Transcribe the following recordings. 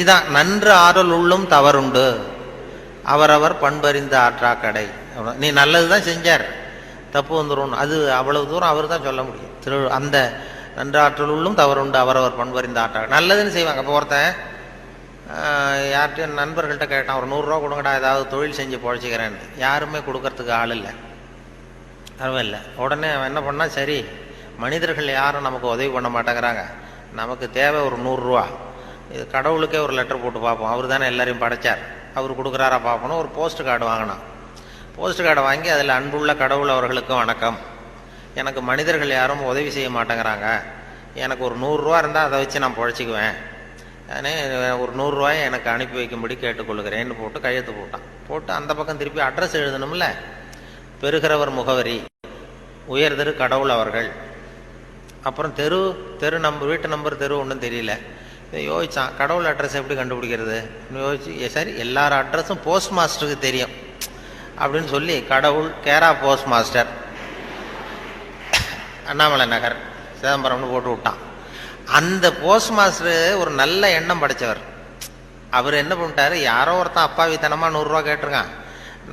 இதான் நன்று ஆறல் உள்ளும் தவறுண்டு. அவரவர் பண்பறிந்த ஆற்றா கடை. நீ நல்லது தான் செஞ்சார். தப்பு வந்துடும் அது அவ்வளவு தூரம் அவர் தான் சொல்ல முடியும். திரு அந்த நன்றாற்றல் உள்ளும் தவறுண்டு அவரவர் பண்பறிந்த ஆற்றா நல்லதுன்னு செய்வாங்க. இப்போ ஒருத்தன் யார்கிட்டையும் நண்பர்கள்ட்ட கேட்டான் ஒரு நூறுரூவா கொடுங்கடா ஏதாவது தொழில் செஞ்சு பொழைச்சிக்கிறேன்னு. யாருமே கொடுக்கறதுக்கு ஆள் இல்லை. அதுவும் இல்லை உடனே அவன் என்ன பண்ணால் சரி மனிதர்கள் யாரும் நமக்கு உதவி பண்ண மாட்டேங்கிறாங்க. நமக்கு தேவை ஒரு நூறுரூவா இது கடவுளுக்கே ஒரு லெட்டர் போட்டு பார்ப்போம். அவர் தானே எல்லாரையும் படைச்சார். அவர் கொடுக்குறாரா பார்ப்போம் ஒரு போஸ்ட் கார்டு வாங்கினான். போஸ்ட் கார்டை வாங்கி அதில் அன்புள்ள கடவுள் அவர்களுக்கு வணக்கம். எனக்கு மனிதர்கள் யாரும் உதவி செய்ய மாட்டேங்கிறாங்க. எனக்கு ஒரு நூறுரூவா இருந்தால் அதை வச்சு நான் பொழைச்சிக்குவேன். நானே ஒரு நூறுரூவாயை எனக்கு அனுப்பி வைக்கும்படி கேட்டுக்கொள்கிறேன்னு போட்டு கையெழுத்து போட்டான். போட்டு அந்த பக்கம் திருப்பி அட்ரஸ் எழுதணும்ல. பெருகிறவர் முகவரி உயர்தெரு கடவுள் அவர்கள். அப்புறம் தெரு தெரு நம்பர் வீட்டு நம்பர் தெரு ஒன்றும் தெரியல. இதை யோசிச்சான் கடவுள் அட்ரஸ் எப்படி கண்டுபிடிக்கிறது? யோசிச்சு சரி எல்லார் அட்ரஸும் போஸ்ட் மாஸ்டருக்கு தெரியும். அப்படின்னு சொல்லி கடவுள் கேரா போஸ்ட் மாஸ்டர் அண்ணாமலை நகர் சிதம்பரம்னு போட்டு விட்டான். அந்த போஸ்ட் மாஸ்டர் ஒரு நல்ல எண்ணம் படைச்சவர். அவர் என்ன பண்ணிட்டாரு? யாரோ ஒருத்தன் அப்பாவித்தனமாக நூறுரூவா கேட்டிருக்கான்.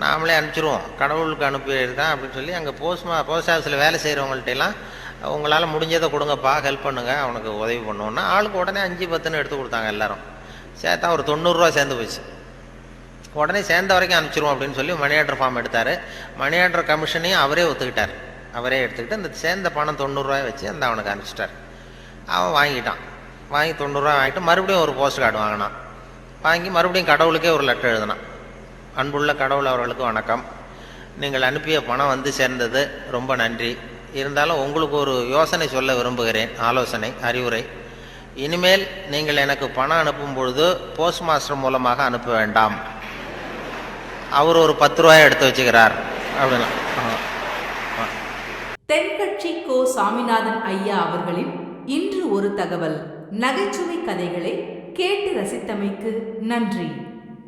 நாமளே அனுப்பிச்சிருவோம். கடவுளுக்கு அனுப்பியிருக்கான் அப்படின்னு சொல்லி அங்கே போஸ்ட் மா போஸ்ட் ஆஃபீஸில் வேலை செய்கிறவங்கள்ட்ட எல்லாம் உங்களால் முடிஞ்சதை கொடுங்கப்பா ஹெல்ப் பண்ணுங்க அவனுக்கு உதவி பண்ணுவோன்னா ஆளுக்கு உடனே அஞ்சு பத்துன்னு எடுத்து கொடுத்தாங்க எல்லாரும். சேர்த்தா ஒரு தொண்ணூறுரூவா சேர்ந்து போச்சு. உடனே சேர்ந்த வரைக்கும் அனுப்பிச்சிருவோம் அப்படின்னு சொல்லி மணி ஆர்டர் ஃபார்ம் எடுத்தார். மணி ஆர்டர் கமிஷனையும் அவரே ஒத்துக்கிட்டார். அவரே எடுத்துக்கிட்டு அந்த சேர்ந்த பணம் தொண்ணூறுரூவாய் வச்சு அந்த அவனுக்கு அனுப்பிச்சிட்டார். அவன் வாங்கிட்டான். வாங்கி தொண்ணூறுரூவா வாங்கிட்டு மறுபடியும் ஒரு போஸ்ட் கார்டு வாங்கினான். வாங்கி மறுபடியும் கடவுளுக்கே ஒரு லெட்டர் எழுதினான். அன்புள்ள கடவுள் அவர்களுக்கு வணக்கம். நீங்கள் அனுப்பிய பணம் வந்து சேர்ந்தது. ரொம்ப நன்றி. இருந்தாலும் உங்களுக்கு ஒரு யோசனை சொல்ல விரும்புகிறேன் ஆலோசனை அறிவுரை. இனிமேல் நீங்கள் எனக்கு பணம் அனுப்பும் பொழுது போஸ்ட் மாஸ்டர் மூலமாக அனுப்ப வேண்டாம். அவர் ஒரு பத்து ரூபாயை எடுத்து வச்சுக்கிறார். அப்படின்னா ஆ. தென்கட்சி கோ சாமிநாதன் ஐயா அவர்களின் இன்று ஒரு தகவல். நகைச்சுவை கதைகளை கேட்டு ரசித்தமைக்கு நன்றி.